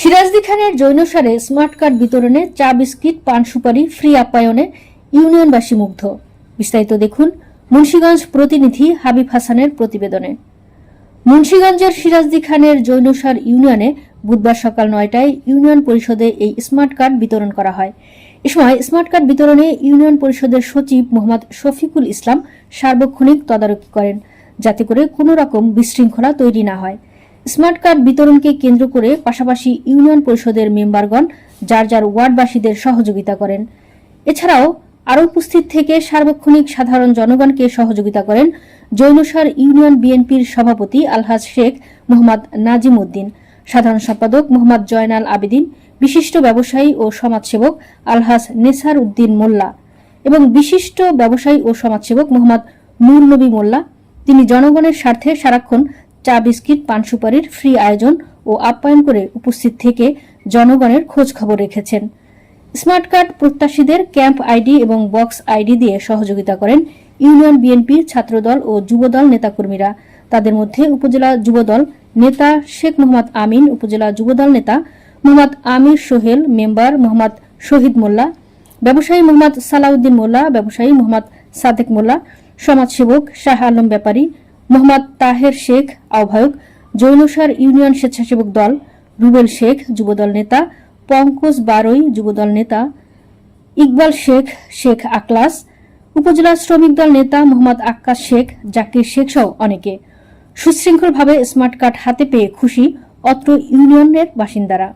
সিরাজদি খানের জৈনসারে smart card বিতরণে চা বিস্কিট, পান সুপারি, ফ্রি আপ্যায়নে ইউনিয়নবাসী মুগ্ধ। বিস্তারিত দেখুন মুন্সীগঞ্জ প্রতিনিধি হাবিব হাসানের প্রতিবেদনে। মুন্সীগঞ্জের সিরাজদি খানের জৈনসার ইউনিয়নে বুধবার সকাল নয়টায় ইউনিয়ন পরিষদে এই স্মার্ট কার্ড বিতরণ করা হয়। এ সময় স্মার্ট কার্ড বিতরণে ইউনিয়ন পরিষদের সচিব মোহাম্মদ শফিকুল ইসলাম সার্বক্ষণিক তদারকি করেন, যাতে করে কোনো রকম বিশৃঙ্খলা তৈরি না হয়। স্মার্ট কার্ড বিতরণকে কেন্দ্র করে পাশাপাশি ইউনিয়ন পরিষদের মেম্বারগণ, যার যার ওয়ার্ডবাসীদের সহযোগিতা করেন। এছাড়াও আরও উপস্থিত থেকে সার্বক্ষণিক সাধারণ জনগণকে সহযোগিতা করেন জৈনসার ইউনিয়ন বিএনপির সভাপতি আলহাজ শেখ মোহাম্মদ নাজিম উদ্দিন, সাধারণ সম্পাদক মোহাম্মদ জয়নাল আবেদিন, বিশিষ্ট ব্যবসায়ী ও সমাজসেবক আলহাজ নেসার উদ্দিন মোল্লা এবং বিশিষ্ট ব্যবসায়ী ও সমাজসেবক মোহাম্মদ নূর নবী মোল্লা। তিনি জনগণের স্বার্থে সারাক্ষণ চা বিস্কিট, পান সুপারির ফ্রি আয়োজন ও আপ্যায়ন করে উপস্থিত থেকে জনগণের খোঁজ খবর রেখেছেন। স্মার্ট কার্ড প্রত্যাশীদের ক্যাম্প আইডি এবং বক্স আইডি দিয়ে সহযোগিতা করেন ইউনিয়ন বিএনপির ছাত্রদল ও যুবদল নেতাকর্মীরা। তাদের মধ্যে উপজেলা যুবদল নেতা শেখ মোহাম্মদ আমিন, উপজেলা যুবদল নেতা মোহাম্মদ আমির সোহেল, মেম্বার মোহাম্মদ শহীদ মোল্লা, ব্যবসায়ী মোহাম্মদ সালাউদ্দিন মোল্লা, ব্যবসায়ী মোহাম্মদ সাদেক মোল্লা, সমাজসেবক শাহ আলম ব্যাপারী মোহাম্মদ তাহের শেখ, আহ্বায়ক জৈনসার ইউনিয়ন স্বেচ্ছাসেবক দল, রুবেল শেখ, যুবদল নেতা, পঙ্কজ বারই, যুবদল নেতা, ইকবাল শেখ শেখ আকলাস, উপজেলা শ্রমিক দল নেতা মোহাম্মদ আক্কাস শেখ, জাকির শেখ সহ অনেকে। সুশৃঙ্খলভাবে স্মার্ট কার্ড হাতে পেয়ে খুশি অত্র ইউনিয়নের বাসিন্দারা।